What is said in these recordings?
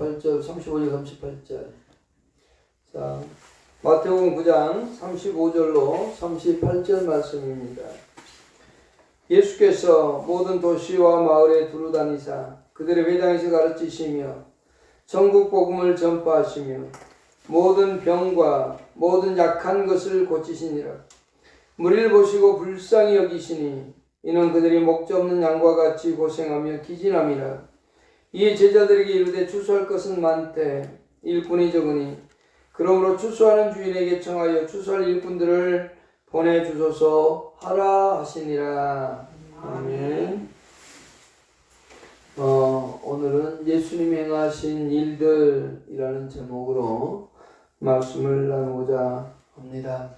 38절, 35절, 38절. 자, 마태복음 9장 35절로 38절 말씀입니다. 예수께서 모든 도시와 마을에 두루다니사 그들의 회당에서 가르치시며 전국 복음을 전파하시며 모든 병과 모든 약한 것을 고치시니라. 무리를 보시고 불쌍히 여기시니 이는 그들이 목자 없는 양과 같이 고생하며 기진함이라. 이에 제자들에게 이르되 추수할 것은 많되 일꾼이 적으니 그러므로 추수하는 주인에게 청하여 추수할 일꾼들을 보내주소서 하라 하시니라. 아멘. 어, 오늘은 예수님이 행하신 일들이라는 제목으로 말씀을 나누고자 합니다.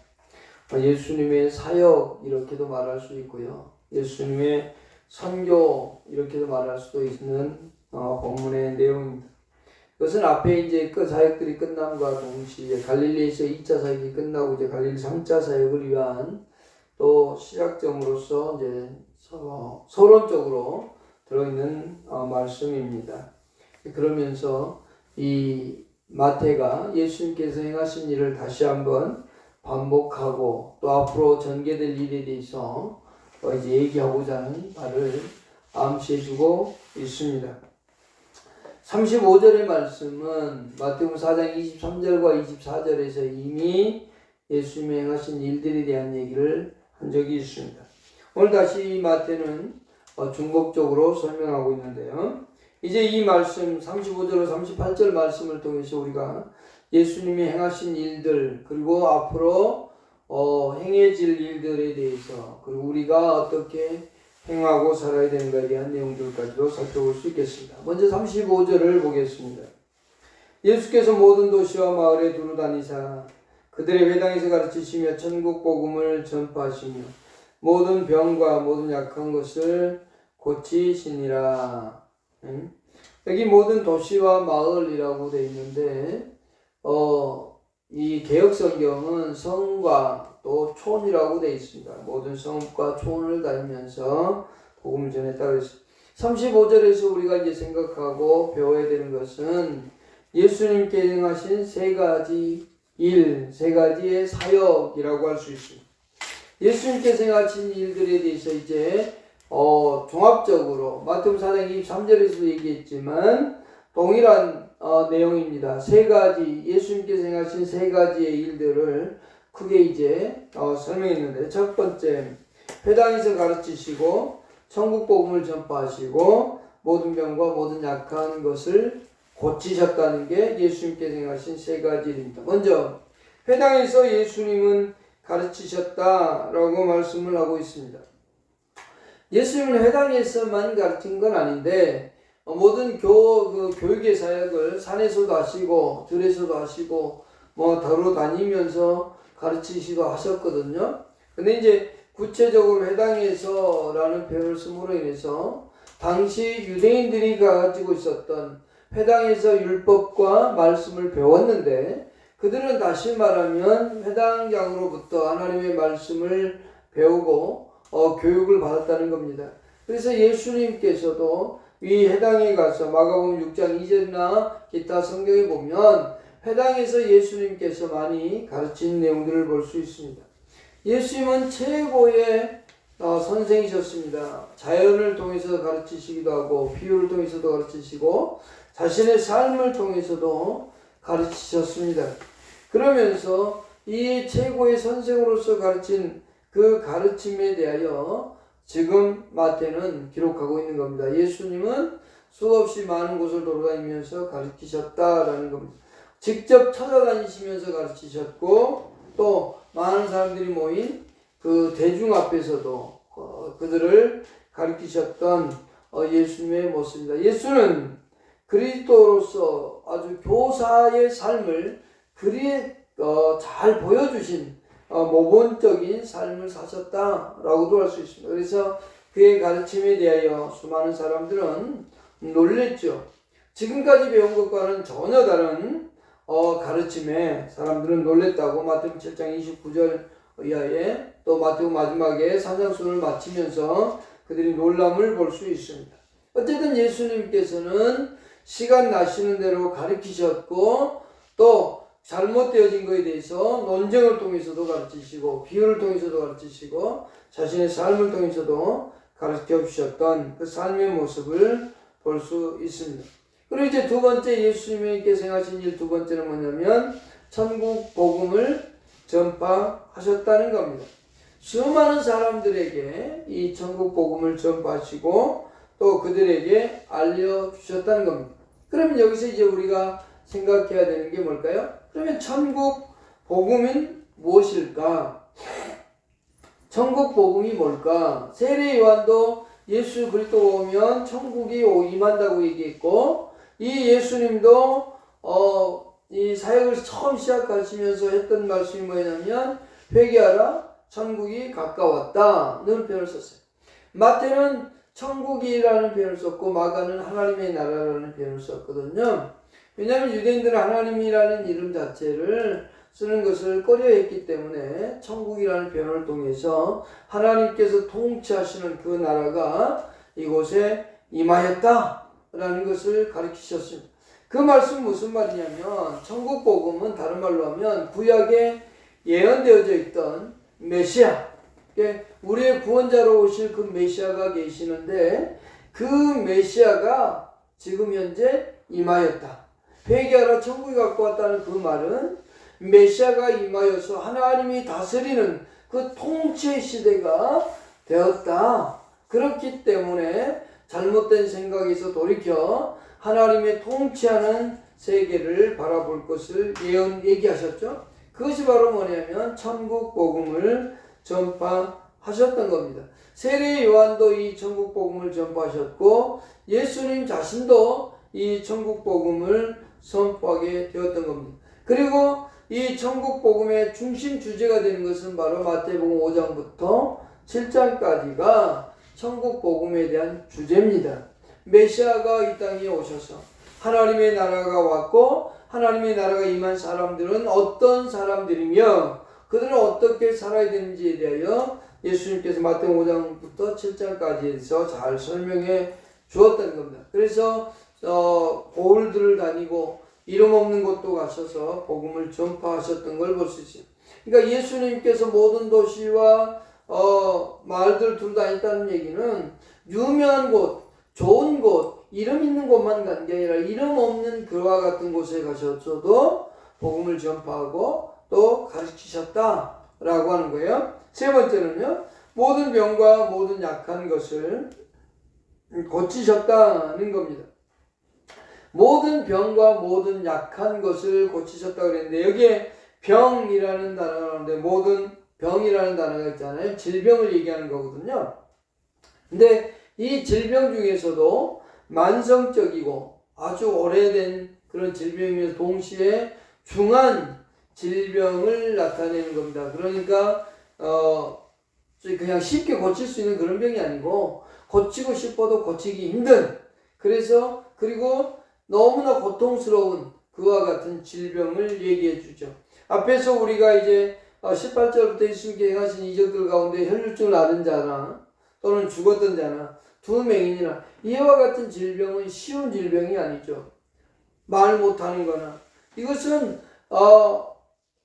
어, 예수님의 사역 이렇게도 말할 수 있고요. 예수님의 선교 이렇게도 말할 수도 있는 어, 본문의 내용입니다. 그것은 앞에 이제 그 사역들이 끝남과 동시에 갈릴리에서 2차 사역이 끝나고 이제 갈릴리 3차 사역을 위한 또 시작점으로서 이제 서, 서론적으로 들어있는 어, 말씀입니다. 그러면서 이 마태가 예수님께서 행하신 일을 다시 한번 반복하고 또 앞으로 전개될 일에 대해서 어, 이제 얘기하고자 하는 바를 암시해주고 있습니다. 35절의 말씀은 마태복음 4장 23절과 24절에서 이미 예수님이 행하신 일들에 대한 얘기를 한 적이 있습니다. 오늘 다시 마태는 어, 중복적으로 설명하고 있는데요. 이제 이 말씀 35절로 38절 말씀을 통해서 우리가 예수님이 행하신 일들 그리고 앞으로 어, 행해질 일들에 대해서 그리고 우리가 어떻게 행하고 살아야 되는가에 대한 내용들까지도 살펴볼 수 있겠습니다. 먼저 35절을 보겠습니다. 예수께서 모든 도시와 마을에 두루 다니사 그들의 회당에서 가르치시며 천국 복음을 전파하시며 모든 병과 모든 약한 것을 고치시니라. 응? 여기 모든 도시와 마을이라고 되어 있는데 어, 이 개혁 성경은 성과 또 촌이라고 되어 있습니다. 모든 성과 촌을 다니면서 복음을 전했다 그랬습니다. 35절에서 우리가 이제 생각하고 배워야 되는 것은 예수님께 행하신 세 가지 일, 세 가지의 사역이라고 할 수 있습니다. 예수님께서 행하신 일들에 대해서 이제 어, 종합적으로 마태복음 4장 23절에서 얘기했지만 동일한 어, 내용입니다. 세 가지 예수님께서 행하신 세 가지의 일들을 크게 이제 어, 설명했는데 첫 번째 회당에서 가르치시고 천국 복음을 전파하시고 모든 병과 모든 약한 것을 고치셨다는 게 예수님께서 행하신 세 가지 일입니다. 먼저 회당에서 예수님은 가르치셨다라고 말씀을 하고 있습니다. 예수님은 회당에서만 가르친 건 아닌데 어, 모든 교, 그 교육의 사역을 산에서도 하시고 들에서도 하시고 뭐 다루 다니면서 가르치시도 하셨거든요. 근데 이제 구체적으로 회당에서라는 표현을 쓰므로 인해서 당시 유대인들이 가지고 있었던 회당에서 율법과 말씀을 배웠는데 그들은 다시 말하면 회당장으로부터 하나님의 말씀을 배우고 어, 교육을 받았다는 겁니다. 그래서 예수님께서도 이 회당에 가서 마가복음 6장 2절이나 기타 성경에 보면 회당에서 예수님께서 많이 가르친 내용들을 볼 수 있습니다. 예수님은 최고의 어, 선생이셨습니다. 자연을 통해서 가르치시기도 하고 비유를 통해서도 가르치시고 자신의 삶을 통해서도 가르치셨습니다. 그러면서 이 최고의 선생으로서 가르친 그 가르침에 대하여 지금 마태는 기록하고 있는 겁니다. 예수님은 수없이 많은 곳을 돌아다니면서 가르치셨다라는 겁니다. 직접 찾아다니시면서 가르치셨고 또 많은 사람들이 모인 그 대중 앞에서도 어, 그들을 가르치셨던 어, 예수님의 모습입니다. 예수는 그리스도로서 아주 교사의 삶을 그리 어, 잘 보여주신 어, 모본적인 삶을 사셨다라고도 할 수 있습니다. 그래서 그의 가르침에 대하여 수많은 사람들은 놀랬죠. 지금까지 배운 것과는 전혀 다른 어, 가르침에 사람들은 놀랬다고 마태복음 7장 29절 이하에 또 마태복음 마지막에 산상순을 마치면서 그들이 놀람을 볼 수 있습니다. 어쨌든 예수님께서는 시간 나시는 대로 가르치셨고 또 잘못되어진 것에 대해서 논쟁을 통해서도 가르치시고 비유를 통해서도 가르치시고 자신의 삶을 통해서도 가르쳐 주셨던 그 삶의 모습을 볼 수 있습니다. 그리고 이제 두 번째 예수님께서 행하신 일 두 번째는 뭐냐면 천국 복음을 전파하셨다는 겁니다. 수많은 사람들에게 이 천국 복음을 전파하시고 또 그들에게 알려주셨다는 겁니다. 그러면 여기서 이제 우리가 생각해야 되는 게 뭘까요? 그러면 천국 복음은 무엇일까? 천국 복음이 뭘까? 세례 요한도 예수 그리스도 오면 천국이 오- 임한다고 얘기했고 이 예수님도 어, 이 사역을 처음 시작하시면서 했던 말씀이 뭐냐면 회개하라 천국이 가까웠다는 표현을 썼어요. 마태는 천국이라는 표현을 썼고 마가는 하나님의 나라라는 표현을 썼거든요. 왜냐하면 유대인들은 하나님이라는 이름 자체를 쓰는 것을 꺼려했기 때문에 천국이라는 표현을 통해서 하나님께서 통치하시는 그 나라가 이곳에 임하였다 라는 것을 가르치셨습니다. 그 말씀 무슨 말이냐면 천국 복음은 다른 말로 하면 구약에 예언되어져 있던 메시아, 예, 우리의 구원자로 오실 그 메시아가 계시는데 그 메시아가 지금 현재 임하였다. 회개하라 천국이 갖고 왔다는 그 말은 메시아가 임하여서 하나님이 다스리는 그 통치의 시대가 되었다. 그렇기 때문에 잘못된 생각에서 돌이켜 하나님의 통치하는 세계를 바라볼 것을 예언 얘기하셨죠. 그것이 바로 뭐냐면 천국 복음을 전파하셨던 겁니다. 세례 요한도 이 천국 복음을 전파하셨고 예수님 자신도 이 천국 복음을 선포하게 되었던 겁니다. 그리고 이 천국 복음의 중심 주제가 되는 것은 바로 마태복음 5장부터 7장까지가 천국 복음에 대한 주제입니다. 메시아가 이 땅에 오셔서 하나님의 나라가 왔고 하나님의 나라가 임한 사람들은 어떤 사람들이며 그들은 어떻게 살아야 되는지에 대하여 예수님께서 마태복음 5장부터 7장까지에서 잘 설명해 주었다는 겁니다. 그래서 어, 고을들을 다니고 이름 없는 곳도 가셔서 복음을 전파하셨던 걸 볼 수 있어요. 그러니까 예수님께서 모든 도시와 어, 마을들 둘 다녔다는 얘기는 유명한 곳, 좋은 곳, 이름 있는 곳만 간 게 아니라 이름 없는 그와 같은 곳에 가셔서도 복음을 전파하고 또 가르치셨다라고 하는 거예요. 세 번째는요, 모든 병과 모든 약한 것을 고치셨다는 겁니다. 모든 병과 모든 약한 것을 고치셨다 그랬는데 여기에 병이라는 단어가 나오는데 모든 병이라는 단어가 있잖아요. 질병을 얘기하는 거거든요. 근데 이 질병 중에서도 만성적이고 아주 오래된 그런 질병이면서 동시에 중한 질병을 나타내는 겁니다. 그러니까 어 그냥 쉽게 고칠 수 있는 그런 병이 아니고 고치고 싶어도 고치기 힘든 그래서 그리고 너무나 고통스러운 그와 같은 질병을 얘기해 주죠. 앞에서 우리가 이제 18절부터 예수님께 행하신 이적들 가운데 혈류증을 앓은 자나 또는 죽었던 자나 두 명이나 이와 같은 질병은 쉬운 질병이 아니죠. 말 못하는 거나 이것은 어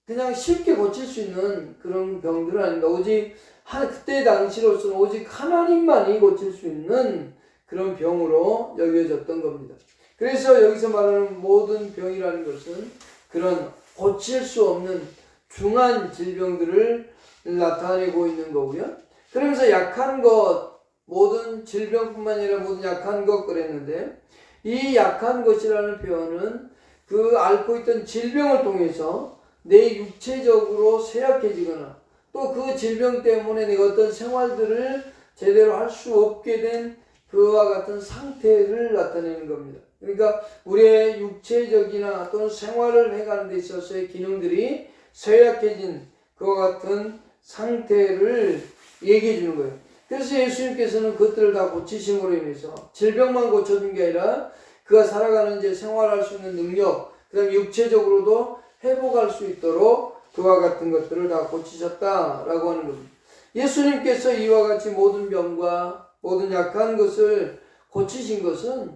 그냥 쉽게 고칠 수 있는 그런 병들은 아닙니다. 오직 한 그때 당시로서는 오직 하나님만이 고칠 수 있는 그런 병으로 여겨졌던 겁니다. 그래서 여기서 말하는 모든 병이라는 것은 그런 고칠 수 없는 중한 질병들을 나타내고 있는 거고요. 그러면서 약한 것, 모든 질병뿐만 아니라 모든 약한 것 그랬는데 이 약한 것이라는 표현은 그 앓고 있던 질병을 통해서 내 육체적으로 쇠약해지거나 또 그 질병 때문에 내가 어떤 생활들을 제대로 할 수 없게 된 그와 같은 상태를 나타내는 겁니다. 그러니까 우리의 육체적이나 또는 생활을 해가는 데 있어서의 기능들이 쇠약해진 그와 같은 상태를 얘기해 주는 거예요. 그래서 예수님께서는 그것들을 다 고치심으로 인해서 질병만 고쳐준 게 아니라 그가 살아가는 이제 생활할 수 있는 능력, 그 다음에 육체적으로도 회복할 수 있도록 그와 같은 것들을 다 고치셨다라고 하는 겁니다. 예수님께서 이와 같이 모든 병과 모든 약한 것을 고치신 것은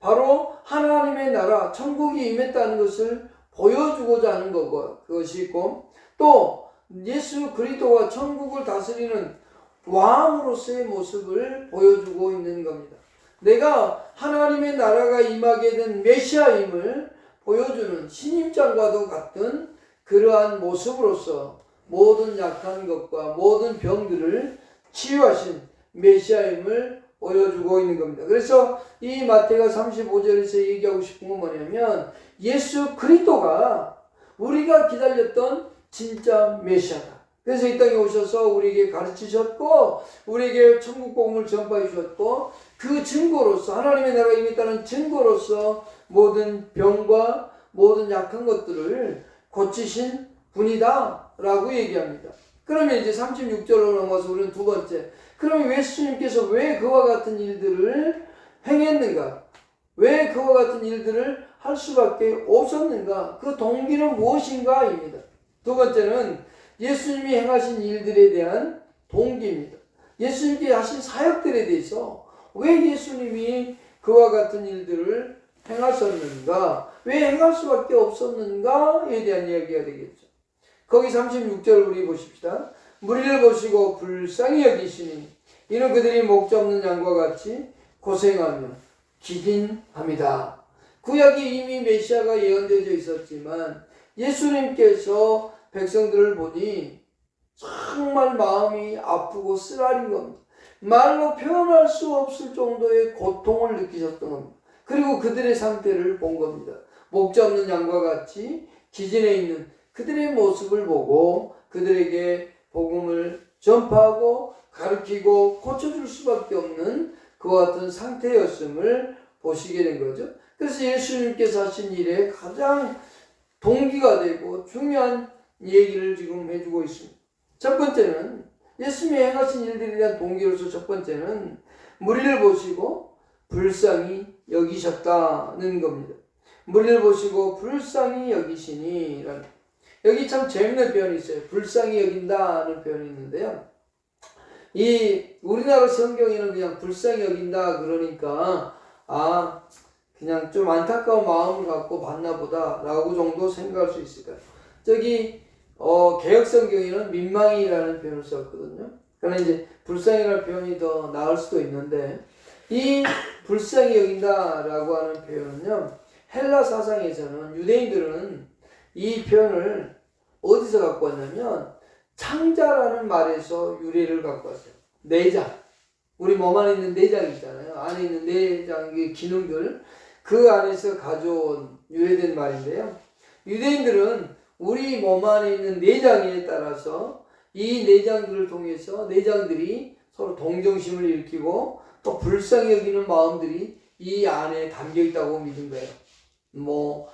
바로 하나님의 나라, 천국이 임했다는 것을 보여주고자 하는 거고, 그것이 있고, 또 예수 그리스도가 천국을 다스리는 왕으로서의 모습을 보여주고 있는 겁니다. 내가 하나님의 나라가 임하게 된 메시아임을 보여주는 신임장과도 같은 그러한 모습으로서 모든 약한 것과 모든 병들을 치유하신 메시아임을 보여주고 있는 겁니다. 그래서 이 마태가 35절에서 얘기하고 싶은 건 뭐냐면 예수 그리스도가 우리가 기다렸던 진짜 메시아다. 그래서 이 땅에 오셔서 우리에게 가르치셨고 우리에게 천국 복음을 전파해 주셨고 그 증거로서 하나님의 나라가 임했다는 증거로서 모든 병과 모든 약한 것들을 고치신 분이다라고 얘기합니다. 그러면 이제 36절로 넘어서 우리는 두 번째. 그럼 예수님께서 왜 그와 같은 일들을 행했는가? 왜 그와 같은 일들을 할 수밖에 없었는가? 그 동기는 무엇인가입니다. 두 번째는 예수님이 행하신 일들에 대한 동기입니다. 예수님께 하신 사역들에 대해서 왜 예수님이 그와 같은 일들을 행하셨는가? 왜 행할 수밖에 없었는가에 대한 이야기가 되겠죠. 거기 36절 우리 보십시다. 무리를 보시고 불쌍히 여기시니 이는 그들이 목자 없는 양과 같이 고생하며 기긴합니다. 구약이 이미 메시아가 예언되어 있었지만 예수님께서 백성들을 보니 정말 마음이 아프고 쓰라린 겁니다. 말로 표현할 수 없을 정도의 고통을 느끼셨던 겁니다. 그리고 그들의 상태를 본 겁니다. 목자 없는 양과 같이 기진해 있는 그들의 모습을 보고 그들에게 복음을 전파하고 가르치고 고쳐줄 수밖에 없는 그와 같은 상태였음을 보시게 된 거죠. 그래서 예수님께서 하신 일에 가장 동기가 되고 중요한 얘기를 지금 해주고 있습니다. 첫 번째는 예수님이 행하신 일들에 대한 동기로서 첫 번째는 무리를 보시고 불쌍히 여기셨다는 겁니다. 무리를 보시고 불쌍히 여기시니라는 여기 참 재밌는 표현이 있어요. 불쌍히 여긴다는 표현이 있는데요. 이 우리나라 성경에는 그냥 불쌍히 여긴다 그러니까 아 그냥 좀 안타까운 마음을 갖고 봤나 보다라고 정도 생각할 수 있을 까요? 저기 어, 개혁 성경에는 민망이라는 표현을 썼거든요. 그러나 이제 불쌍이라는 표현이 더 나을 수도 있는데 이 불쌍히 여긴다라고 하는 표현은요. 헬라 사상에서는 유대인들은 이 표현을 어디서 갖고 왔냐면 창자라는 말에서 유래를 갖고 왔어요. 내장. 우리 몸 안에 있는 내장 있잖아요. 안에 있는 내장의 기능들 그 안에서 가져온 유래된 말인데요. 유대인들은 우리 몸 안에 있는 내장에 따라서 이 내장들을 통해서 내장들이 서로 동정심을 일으키고 또 불쌍히 여기는 마음들이 이 안에 담겨 있다고 믿은 거예요. 뭐,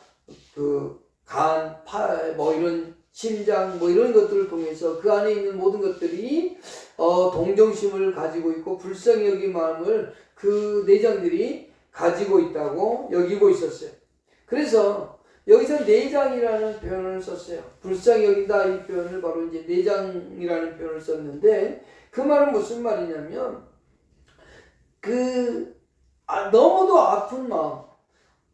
그, 간, 팔, 뭐 이런 심장, 뭐 이런 것들을 통해서 그 안에 있는 모든 것들이 어, 동정심을 가지고 있고 불쌍히 여긴 마음을 그 내장들이 가지고 있다고 여기고 있었어요. 그래서 여기서 내장이라는 표현을 썼어요. 불쌍히 여긴다 이 표현을 바로 이제 내장이라는 표현을 썼는데 그 말은 무슨 말이냐면 그 아, 너무도 아픈 마음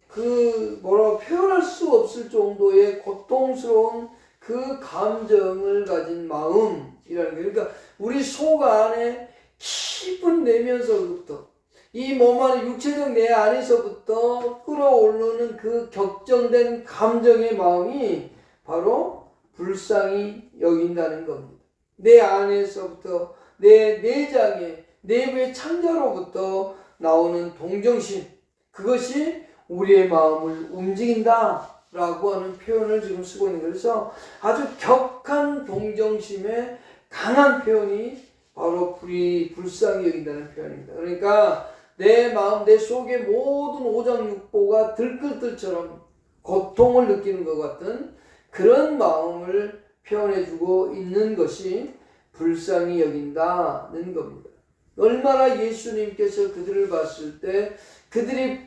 그 뭐라고 표현할 수 없을 정도의 고통스러운 그 감정을 가진 마음이라는 게 그러니까 우리 속 안에 깊은 내면서부터 이 몸 안에 육체적 내 안에서부터 끌어오르는 그 격정된 감정의 마음이 바로 불쌍히 여긴다는 겁니다. 내 안에서부터 내 내장의 내부의 창자로부터 나오는 동정심 그것이 우리의 마음을 움직인다 라고 하는 표현을 지금 쓰고 있는. 그래서 아주 격한 동정심의 강한 표현이 바로 불이 불쌍히 여긴다는 표현입니다. 그러니까 내 마음, 내 속의 모든 오장육보가 들끓들처럼 고통을 느끼는 것 같은 그런 마음을 표현해주고 있는 것이 불쌍히 여긴다는 겁니다. 얼마나 예수님께서 그들을 봤을 때 그들이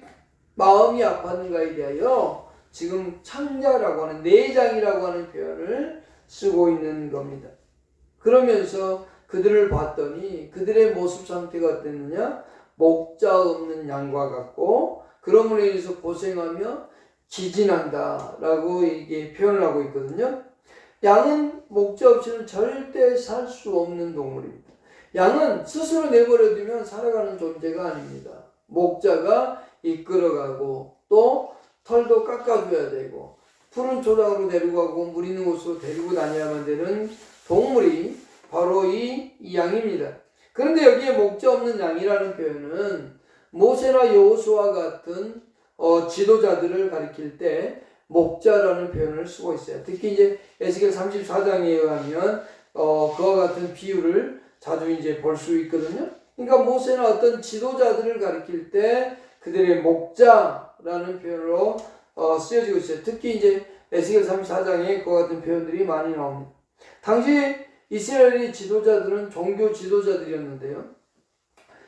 마음이 아팠는가에 대하여 지금 창자라고 하는 내장이라고 하는 표현을 쓰고 있는 겁니다. 그러면서 그들을 봤더니 그들의 모습 상태가 어땠느냐? 목자 없는 양과 같고 그러므로 인해서 고생하며 기진한다라고 이게 표현을 하고 있거든요. 양은 목자 없이는 절대 살 수 없는 동물입니다. 양은 스스로 내버려두면 살아가는 존재가 아닙니다. 목자가 이끌어가고 또 털도 깎아줘야 되고 푸른 초장으로 데리고 가고 물 있는 곳으로 데리고 다녀야만 되는 동물이 바로 이, 이 양입니다. 그런데 여기에 목자 없는 양이라는 표현은 모세나 여호수아 같은 어, 지도자들을 가리킬 때 목자라는 표현을 쓰고 있어요. 특히 이제 에스겔 34장에 의하면 어, 그와 같은 비유를 자주 이제 볼 수 있거든요. 그러니까 모세나 어떤 지도자들을 가리킬 때 그들의 목자 라는 표현으로 어, 쓰여지고 있어요. 특히 이제 에스겔 34장에 그와 같은 표현들이 많이 나옵니다. 당시 이스라엘의 지도자들은 종교 지도자들이었는데요.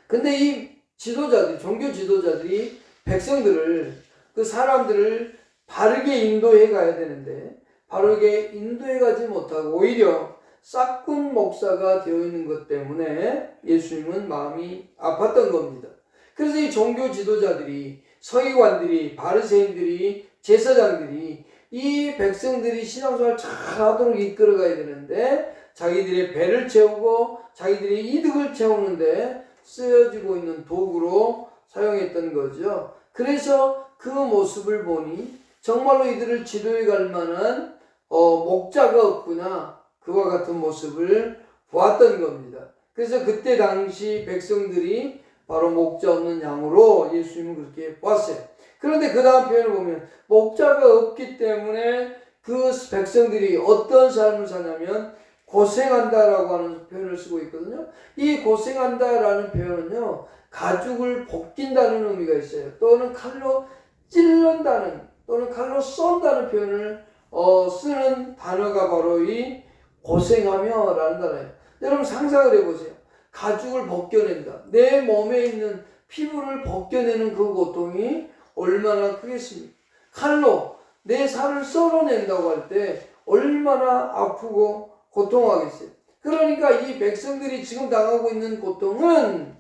근데 이 지도자들, 종교 지도자들이 백성들을, 그 사람들을 바르게 인도해 가야 되는데, 바르게 인도해 가지 못하고 오히려 싹군 목사가 되어 있는 것 때문에 예수님은 마음이 아팠던 겁니다. 그래서 이 종교 지도자들이, 서기관들이, 바르새인들이, 제사장들이 이 백성들이 신앙생활 잘 하도록 이끌어 가야 되는데 자기들의 배를 채우고 자기들의 이득을 채우는데 쓰여지고 있는 도구로 사용했던 거죠. 그래서 그 모습을 보니 정말로 이들을 지도해 갈 만한 어, 목자가 없구나 그와 같은 모습을 보았던 겁니다. 그래서 그때 당시 백성들이 바로 목자 없는 양으로 예수님은 그렇게 보았어요. 그런데 그 다음 표현을 보면 목자가 없기 때문에 그 백성들이 어떤 삶을 사냐면 고생한다라고 하는 표현을 쓰고 있거든요. 이 고생한다라는 표현은요, 가죽을 벗긴다는 의미가 있어요. 또는 칼로 찔른다는, 또는 칼로 쏜다는 표현을 어, 쓰는 단어가 바로 이 고생하며 라는 단어예요. 여러분 상상을 해보세요. 가죽을 벗겨낸다. 내 몸에 있는 피부를 벗겨내는 그 고통이 얼마나 크겠습니까? 칼로 내 살을 썰어낸다고 할 때 얼마나 아프고 고통하겠어요. 그러니까 이 백성들이 지금 당하고 있는 고통은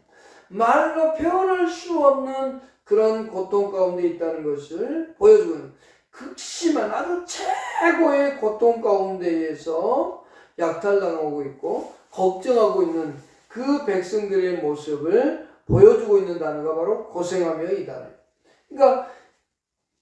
말로 표현할 수 없는 그런 고통 가운데 있다는 것을 보여주고 있는 극심한 아주 최고의 고통 가운데에서 약탈당하고 있고 걱정하고 있는 그 백성들의 모습을 보여주고 있는 단어가 바로 고생하며 이 단어예요. 그러니까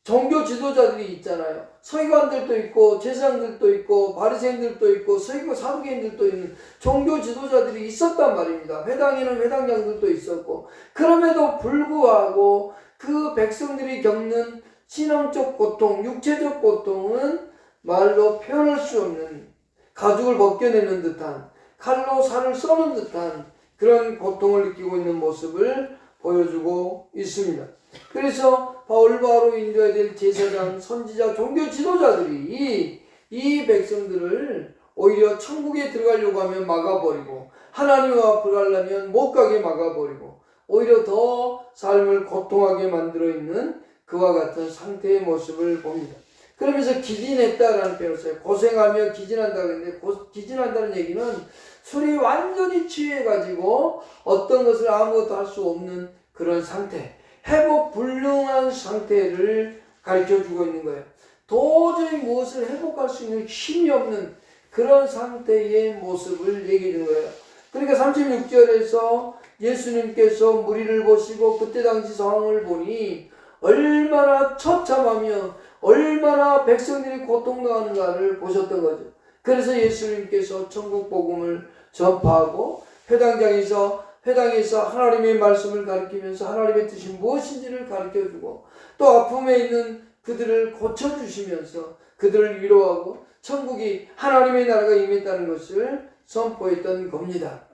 종교 지도자들이 있잖아요. 서기관들도 있고 제사장들도 있고 바리새인들도 있고 서기관 사두개인들도 있는 종교 지도자들이 있었단 말입니다. 회당에는 회당장들도 있었고 그럼에도 불구하고 그 백성들이 겪는 신앙적 고통, 육체적 고통은 말로 표현할 수 없는 가죽을 벗겨내는 듯한 칼로 살을 써는 듯한 그런 고통을 느끼고 있는 모습을 보여주고 있습니다. 그래서 바울바로 인도해야 될 제사장, 선지자, 종교 지도자들이 이 백성들을 오히려 천국에 들어가려고 하면 막아버리고 하나님 앞을 가려면 못 가게 막아버리고 오히려 더 삶을 고통하게 만들어 있는 그와 같은 상태의 모습을 봅니다. 그러면서 기진했다라는 표현을 써요. 고생하며 기진한다 그랬는데 기진한다는 얘기는 술이 완전히 취해가지고 어떤 것을 아무것도 할 수 없는 그런 상태. 회복 불능한 상태를 가르쳐 주고 있는 거예요. 도저히 무엇을 회복할 수 있는 힘이 없는 그런 상태의 모습을 얘기해 주는 거예요. 그러니까 36절에서 예수님께서 무리를 보시고 그때 당시 상황을 보니 얼마나 처참하며 얼마나 백성들이 고통당하는가를 보셨던 거죠. 그래서 예수님께서 천국 복음을 전파하고 회당장에서 회당에서 하나님의 말씀을 가르치면서 하나님의 뜻이 무엇인지를 가르쳐 주고 또 아픔에 있는 그들을 고쳐 주시면서 그들을 위로하고 천국이 하나님의 나라가 임했다는 것을 선포했던 겁니다.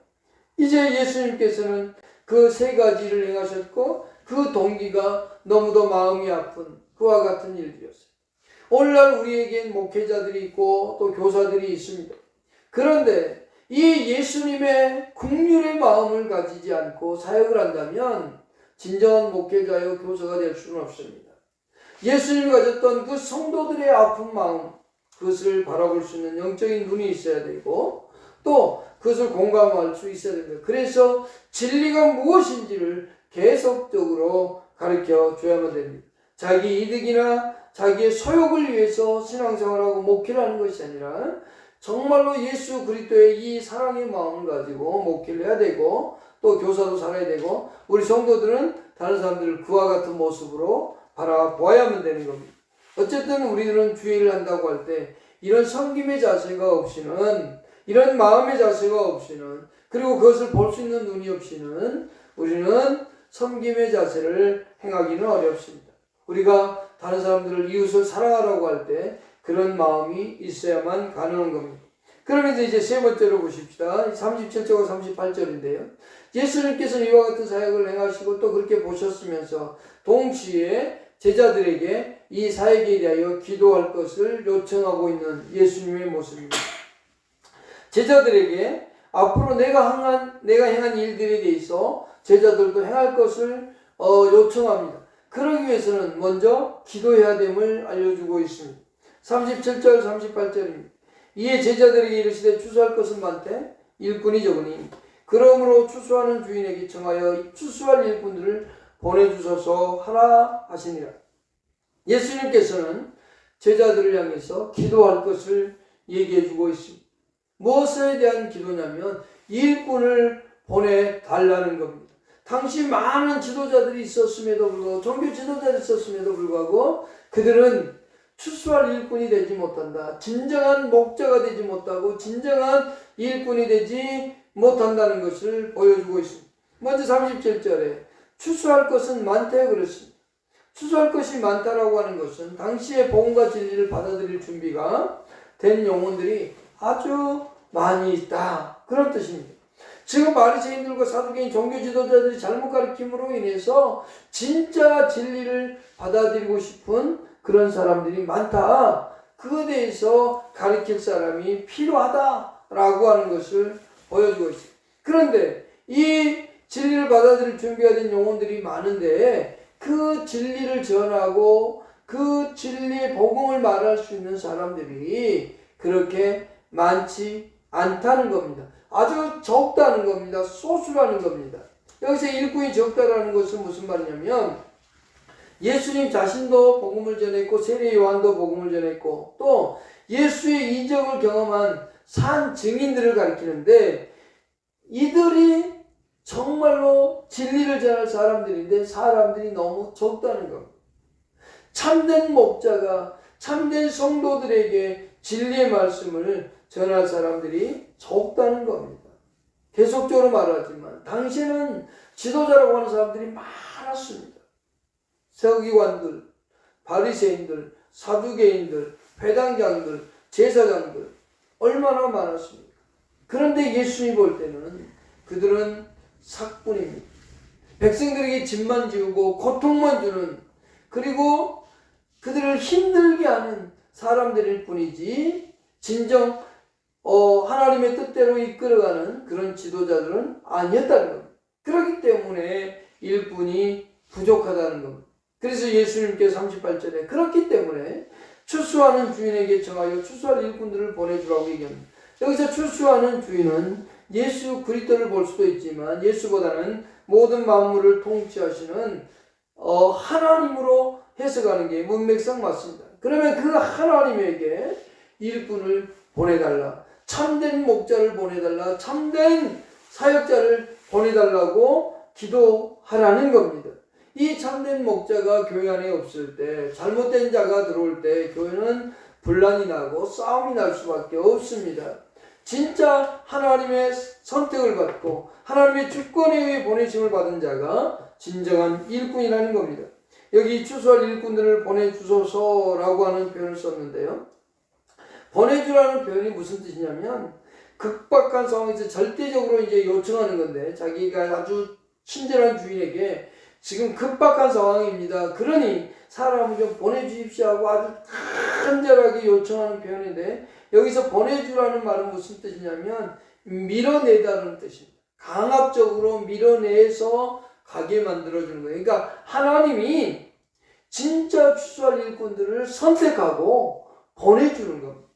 이제 예수님께서는 그 세 가지를 행하셨고 그 동기가 너무도 마음이 아픈 그와 같은 일들이었어요. 오늘날 우리에겐 목회자들이 있고 또 교사들이 있습니다. 그런데 이 예수님의 국률의 마음을 가지지 않고 사역을 한다면 진정한 목회자요 교사가 될 수는 없습니다. 예수님이 가졌던 그 성도들의 아픈 마음 그것을 바라볼 수 있는 영적인 눈이 있어야 되고 또 그것을 공감할 수 있어야 됩니다. 그래서 진리가 무엇인지를 계속적으로 가르쳐 줘야만 됩니다. 자기 이득이나 자기의 소욕을 위해서 신앙생활하고 목회를 하는 것이 아니라 정말로 예수 그리스도의 이 사랑의 마음을 가지고 목회를 해야 되고 또 교사도 살아야 되고 우리 성도들은 다른 사람들을 그와 같은 모습으로 바라보아야만 되는 겁니다. 어쨌든 우리들은 주의를 한다고 할 때 이런 섬김의 자세가 없이는 이런 마음의 자세가 없이는 그리고 그것을 볼 수 있는 눈이 없이는 우리는 섬김의 자세를 행하기는 어렵습니다. 우리가 다른 사람들을 이웃을 사랑하라고 할 때 그런 마음이 있어야만 가능한 겁니다. 그러면서 이제 세 번째로 보십시다. 37절과 38절인데요. 예수님께서는 이와 같은 사역을 행하시고 또 그렇게 보셨으면서 동시에 제자들에게 이 사역에 대하여 기도할 것을 요청하고 있는 예수님의 모습입니다. 제자들에게 앞으로 내가 행한 내가 행한 일들에 대해서 제자들도 행할 것을 어, 요청합니다. 그러기 위해서는 먼저 기도해야 됨을 알려주고 있습니다. 37절 38절입니다. 이에 제자들에게 이르시되 추수할 것은 많되 일꾼이 적으니 그러므로 추수하는 주인에게 청하여 추수할 일꾼들을 보내주소서 하라 하시니라. 예수님께서는 제자들을 향해서 기도할 것을 얘기해 주고 있습니다. 무엇에 대한 기도냐면 일꾼을 보내달라는 겁니다. 당시 많은 지도자들이 있었음에도 불구하고 종교 지도자들이 있었음에도 불구하고 그들은 추수할 일꾼이 되지 못한다. 진정한 목자가 되지 못하고 진정한 일꾼이 되지 못한다는 것을 보여주고 있습니다. 먼저 37절에 추수할 것은 많다 그랬습니다. 추수할 것이 많다라고 하는 것은 당시의 복음과 진리를 받아들일 준비가 된 영혼들이 아주 많이 있다. 그런 뜻입니다. 지금 바리새인들과 사두개인 종교 지도자들이 잘못 가르침으로 인해서 진짜 진리를 받아들이고 싶은 그런 사람들이 많다. 그에 대해서 가르칠 사람이 필요하다라고 하는 것을 보여주고 있습니다. 그런데 이 진리를 받아들일 준비가 된 영혼들이 많은데 그 진리를 전하고 그 진리의 복음을 말할 수 있는 사람들이 그렇게 많지 않다는 겁니다. 아주 적다는 겁니다. 소수라는 겁니다. 여기서 일꾼이 적다라는 것은 무슨 말이냐면 예수님 자신도 복음을 전했고 세례 요한도 복음을 전했고 또 예수의 이적을 경험한 산 증인들을 가리키는데 이들이 정말로 진리를 전할 사람들인데 사람들이 너무 적다는 겁니다. 참된 목자가 참된 성도들에게 진리의 말씀을 전할 사람들이 적다는 겁니다. 계속적으로 말하지만 당시에는 지도자라고 하는 사람들이 많았습니다. 서기관들, 바리새인들, 사두개인들, 회당장들, 제사장들 얼마나 많았습니까? 그런데 예수님이 볼 때는 그들은 삭분입니다. 백성들에게 짐만 지우고 고통만 주는 그리고 그들을 힘들게 하는 사람들일 뿐이지 진정 어, 하나님의 뜻대로 이끌어가는 그런 지도자들은 아니었다는 겁니다. 그렇기 때문에 일꾼이 부족하다는 겁니다. 그래서 예수님께서 38절에 그렇기 때문에 추수하는 주인에게 정하여 추수할 일꾼들을 보내주라고 얘기합니다. 여기서 추수하는 주인은 예수 그리스도를 볼 수도 있지만 예수보다는 모든 만물을 통치하시는 어, 하나님으로 해석하는 게 문맥상 맞습니다. 그러면 그 하나님에게 일꾼을 보내달라. 참된 목자를 보내달라. 참된 사역자를 보내달라고 기도하라는 겁니다. 이 참된 목자가 교회 안에 없을 때, 잘못된 자가 들어올 때, 교회는 분란이 나고 싸움이 날 수밖에 없습니다. 진짜 하나님의 선택을 받고 하나님의 주권에 의해 보내심을 받은 자가 진정한 일꾼이라는 겁니다. 여기 추수할 일꾼들을 보내주소서라고 하는 표현을 썼는데요. 보내주라는 표현이 무슨 뜻이냐면 극박한 상황에서 절대적으로 이제 요청하는 건데 자기가 아주 친절한 주인에게 지금 급박한 상황입니다. 그러니 사람을 좀 보내주십시오 하고 아주 간절하게 요청하는 표현인데 여기서 보내주라는 말은 무슨 뜻이냐면 밀어내다는 뜻입니다. 강압적으로 밀어내서 가게 만들어주는 거예요. 그러니까 하나님이 진짜 추수할 일꾼들을 선택하고 보내주는 겁니다.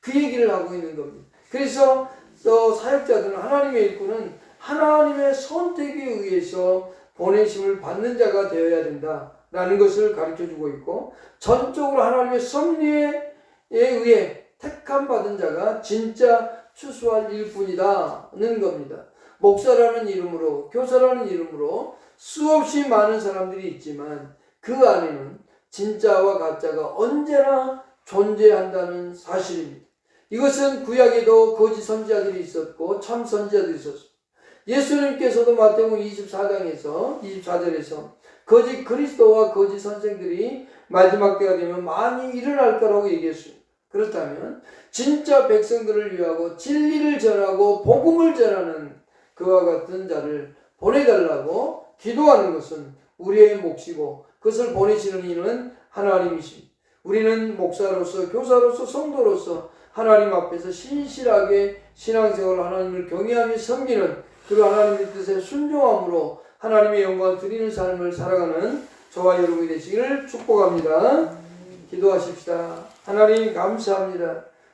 그 얘기를 하고 있는 겁니다. 그래서 어, 사역자들은 하나님의 일꾼은 하나님의 선택에 의해서 보내심을 받는 자가 되어야 된다라는 것을 가르쳐 주고 있고 전적으로 하나님의 섭리에 의해 택함 받은 자가 진짜 추수할 일뿐이다는 겁니다. 목사라는 이름으로 교사라는 이름으로 수없이 많은 사람들이 있지만 그 안에는 진짜와 가짜가 언제나 존재한다는 사실입니다. 이것은 구약에도 거짓 선지자들이 있었고 참 선지자들이 있었습니다. 예수님께서도 마태복음 24장에서 24절에서 거짓 그리스도와 거짓 선생들이 마지막 때가 되면 많이 일어날 거라고 얘기했습니다. 그렇다면 진짜 백성들을 위하고 진리를 전하고 복음을 전하는 그와 같은 자를 보내달라고 기도하는 것은 우리의 몫이고 그것을 보내시는 이는 하나님이십니다. 우리는 목사로서 교사로서 성도로서 하나님 앞에서 신실하게 신앙생활 하나님을 경외하며 섬기는 그리고 하나님의 뜻에 순종함으로 하나님의 영광을 드리는 삶을 살아가는 저와 여러분이 되시기를 축복합니다. 기도하십시다. 하나님 감사합니다.